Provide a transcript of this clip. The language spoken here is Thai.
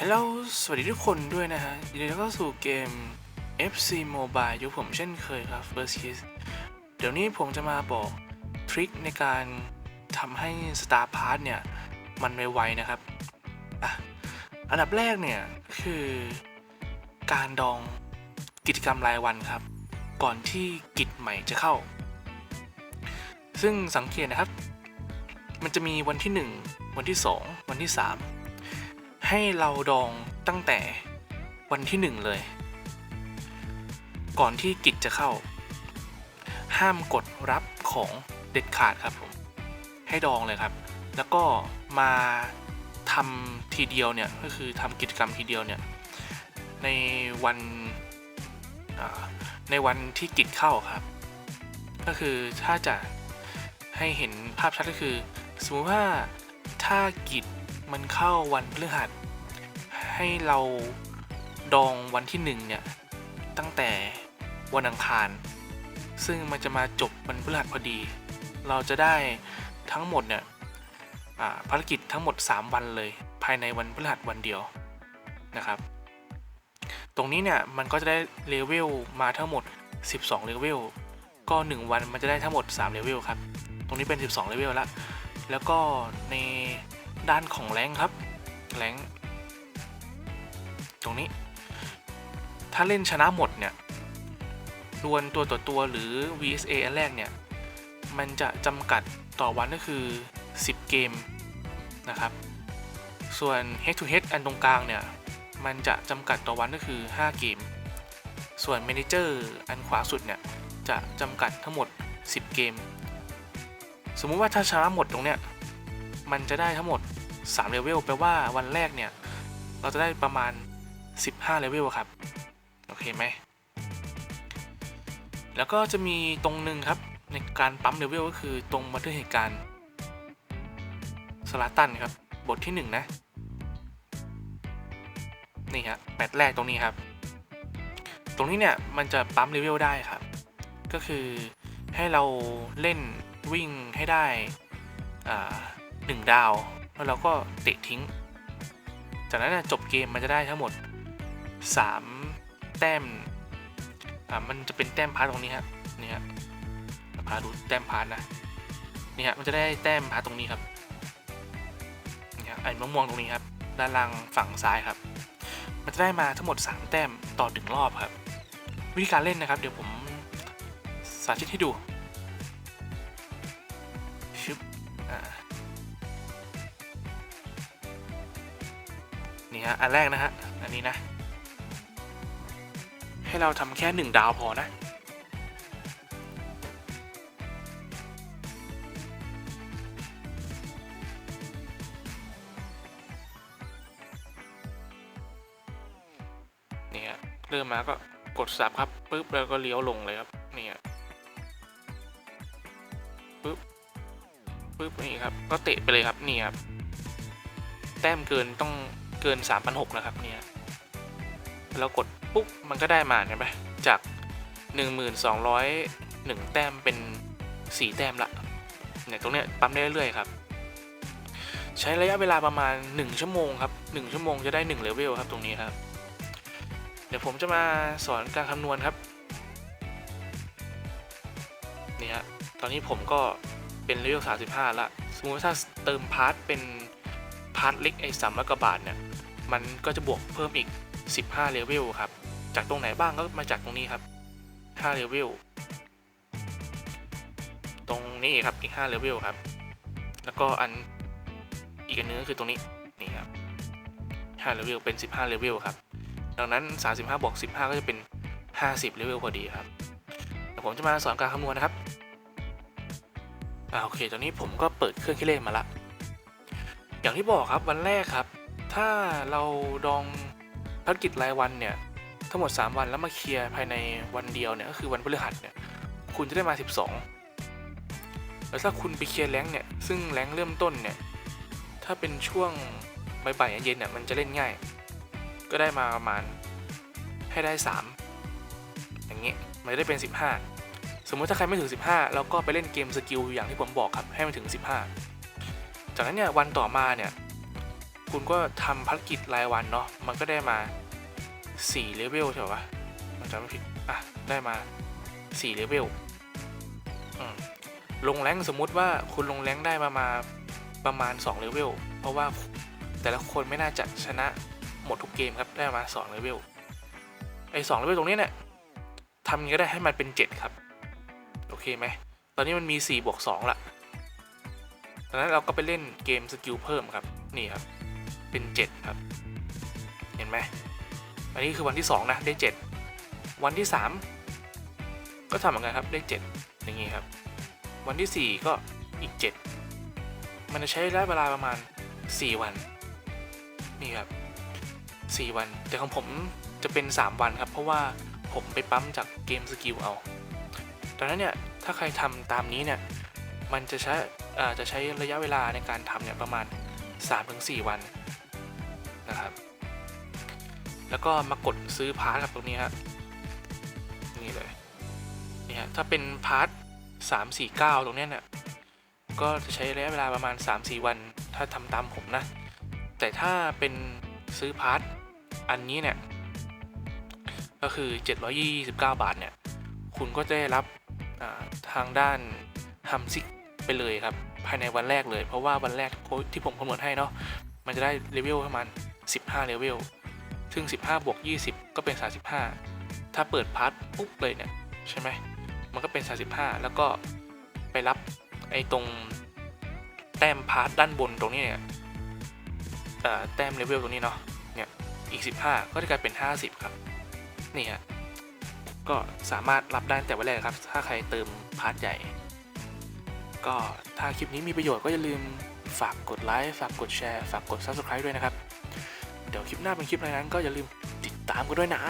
ฮัลโหลสวัสดีทุกคนด้วยนะฮะยินดีต้อนรับสู่เกม FC Mobile อยู่ผมเช่นเคยครับ First Kiss เดี๋ยวนี้ผมจะมาบอกทริคในการทำให้ Star Pass เนี่ย มันไวๆนะครับอะอันดับแรกเนี่ยคือการดองกิจกรรมรายวันครับ ก่อนที่กิจใหม่จะเข้า ซึ่งสังเกตนะครับ มันจะมีวันที่ 1 วันที่ 2 วันที่ 3 ให้เราดองตั้งแต่วันที่1เลย ก่อนที่กิจจะเข้า ห้ามกดรับของเด็ดขาดครับผม ให้ดองเลยครับ แล้วก็มาทำทีเดียวเนี่ยก็คือทำกิจกรรมทีเดียวเนี่ยในวันในวันที่กิจเข้าครับ ก็คือถ้าจะให้เห็นภาพชัดก็คือ สมมติว่าถ้ากิจมันเข้าวันพฤหัส ให้เราดองวันที่หนึ่งเนี่ย ตั้งแต่วันอังคาร ซึ่งมันจะมาจบวันพฤหัสพอดี เราจะได้ทั้งหมดเนี่ยอ่าภารกิจทั้งหมด 3 วันเลย ภายในวันพฤหัสวันเดียวนะครับ ตรงนี้เนี่ยมันก็จะได้เลเวลมาทั้งหมด 12 เลเวล ก็ 1 วันมันจะได้ทั้งหมด 3 เลเวลครับ ตรงนี้เป็น 12 เลเวลแล้วแล้วก็ในด้านของแรงครับ แรง ตรงนี้ ถ้าเล่นชนะหมดเนี่ยดวลตัวต่อตัวหรือ VSA อันแรกเนี่ย มันจะจำกัดต่อวันก็คือ 10 เกมนะครับ ส่วน head to head อันตรงกลางเนี่ย มันจะจำกัดต่อวันก็คือ 5 เกม ส่วน manager อันขวาสุดเนี่ย จะจำกัดทั้งหมด 10 เกม สมมุติว่าถ้าชนะหมดตรงเนี้ย มันจะได้ทั้งหมด3เลเวลแปลว่าวันแรกเนี่ย เราจะได้ประมาณ 15เลเวลครับ โอเคไหม แล้วก็จะมีตรงหนึ่งครับ ในการปั๊มเลเวลก็คือตรงบันทึกเหตุการณ์สลาตันครับ บทที่ 1 นะ นี่ครับแมตช์แรกตรงนี้ครับ ตรงนี้เนี่ย มันจะปั๊มเลเวลได้ครับ ก็คือให้เราเล่นวิ่งให้ได้หนึ่งดาว แล้วเราก็เตะทิ้ง จากนั้นจบเกมมันจะได้ทั้งหมด 3 แต้มอ่ามันจะเป็นแต้มพาร์ตตรงนี้ครับนี่ครับพาดูแต้มพาร์ตนะนี่ครับมันจะได้แต้มพาร์ตตรงนี้ครับนี่ครับไอ้มะม่วงตรงนี้ครับด้านล่างฝั่งซ้ายครับ มันจะได้มาทั้งหมด 3 แต้มต่อหนึ่งรอบครับ วิธีการเล่นนะครับ เดี๋ยวผมสาธิตให้ดูชึบอ่านี่ฮะอันแรกนะฮะอันนี้นะ ให้เราทำแค่หนึ่งดาวพอนะ เนี่ฮะเริ่มมาก็กดสับครับปุ๊บแล้วก็เลี้ยวลงเลยครับนี่ฮะปุ๊บปุ๊บนี่ครับก็เตะไปเลยครับนี่ครับแต้มเกินต้องเกิน 3,600นะครับเนี่ย แล้วกดปุ๊บมันก็ได้มาเห็นไหมจาก 1,201 แต้มเป็น 4 แต้มละเนี่ยตรงเนี้ยปั๊มได้เรื่อยๆครับ ใช้ระยะเวลาประมาณ 1 ชั่วโมงครับ 1 ชั่วโมงจะได้1เลเวลครับตรงนี้ครับ เดี๋ยวผมจะมาสอนการคำนวณครับนี่ฮะตอนนี้ผมก็เป็นเลเวล35 ละ สมมติถ้าเติมพาร์ทเป็นพาร์ทเล็กไอ้สามร้อยกว่าบาทเนี่ย มันก็จะบวกเพิ่มอีก 15เลเวลครับ จากตรงไหนบ้างก็มาจากตรงนี้ครับ5เลเวลตรงนี้ครับอีก5เลเวลครับ แล้วก็อันอีกอันนึงก็คือตรงนี้นี่ครับ5เลเวลเป็น 15เลเวลครับ ดังนั้น 35บวก15 ก็จะเป็น 50เลเวลพอดีครับเดี๋ยวผมจะมาสอนการคำนวณนะครับอ่าโอเคตอนนี้ผมก็เปิดเครื่องคิดเลขมาละ อย่างที่บอกครับวันแรกครับ ถ้าเราดอง ภารกิจรายวันเนี่ยทั้งหมด 3 วันแล้วมาเคลียร์ภายในวันเดียวเนี่ยก็คือวันพฤหัสเนี่ยคุณจะได้มา 12 แล้วถ้าคุณไปเคลียร์แรงเนี่ยซึ่งแรงเริ่มต้นเนี่ยถ้าเป็นช่วงบ่ายๆเย็นเนี่ยมันจะเล่นง่าย ก็ได้มาประมาณให้ได้ 3 อย่างเงี้ยมันจะได้เป็น 15 สมมติถ้าใครไม่ถึง 15เราก็ไปเล่นเกมสกิลอย่างที่ผมบอกครับให้มันถึง 15 จากนั้นเนี่ยวันต่อมาเนี่ย คุณก็ทำภารกิจรายวันเนาะมันก็ได้มา4เลเวลใช่ปะมันจำไม่ผิดอะได้มา4เลเวลลงแรงสมมุติว่าคุณลงแรงได้มามาประมาณ2เลเวลเพราะว่าแต่ละคนไม่น่าจะชนะหมดทุกเกมครับได้มา2เลเวลไอ้สองเลเวลตรงนี้เนี่ยทำยังไงก็ได้ให้มันเป็น 7 ครับ โอเคไหม ตอนนี้มันมี4บวก2ละดังนั้นเราก็ไปเล่นเกมสกิลเพิ่มครับ นี่ครับ เป็น 7 ครับ เห็นไหมอันนี้คือวันที่ 2 นะ ได้ 7 วันที่ 3 ก็ทำเหมือนกันครับ ได้ 7 อย่างนี้ครับ วันที่ 4 ก็อีก 7 มันจะใช้ระยะเวลาประมาณ 4 วัน นี่ครับ 4 วัน แต่ของผมจะเป็น 3 วันครับ เพราะว่าผมไปปั๊มจากเกมสกิลเอาดังนั้นเนี่ย ถ้าใครทำตามนี้เนี่ย มันจะใช้จะใช้ระยะเวลาในการทำเนี่ยประมาณ 3-4 วันนะครับ แล้วก็มากดซื้อพาร์ทครับตรงนี้ฮะนี่เลยนี่ฮะถ้าเป็นพาร์ท349ตรงเนี้ยเนี่ยก็จะใช้ระยะเวลาประมาณ 3-4 วัน ถ้าทำตามผมนะ แต่ถ้าเป็นซื้อพาร์ทอันนี้เนี่ย ก็คือ 729 บาทเนี่ย คุณก็จะได้รับทางด้านฮัมซิกไปเลยครับ ภายในวันแรกเลย เพราะว่าวันแรกที่ผมคำนวณให้เนาะ มันจะได้เลเวลประมาณ 15 เลเวล ซึ่ง 15 บวก 20 ก็เป็น 35 ถ้าเปิดพาร์ทปุ๊บเลยเนี่ย ใช่ไหม มันก็เป็น 35 แล้วก็ไปรับไอ้ตรงแต้มพาร์ทด้านบนตรงนี้เนี่ยแต้มเลเวลตรงนี้เนาะ เนี่ยอีก 15 ก็จะกลายเป็น 50 ครับ นี่ฮะ ก็สามารถรับได้แต่วันแรกครับ ถ้าใครเติมพาร์ทใหญ่ ก็ถ้าคลิปนี้มีประโยชน์ก็อย่าลืมฝากกดไลค์ ฝากกดแชร์ ฝากกด Subscribe ด้วยนะครับ เดี๋ยวคลิปหน้าเป็นคลิปอะไรนั้นก็อย่าลืมติดตามกันด้วยนะ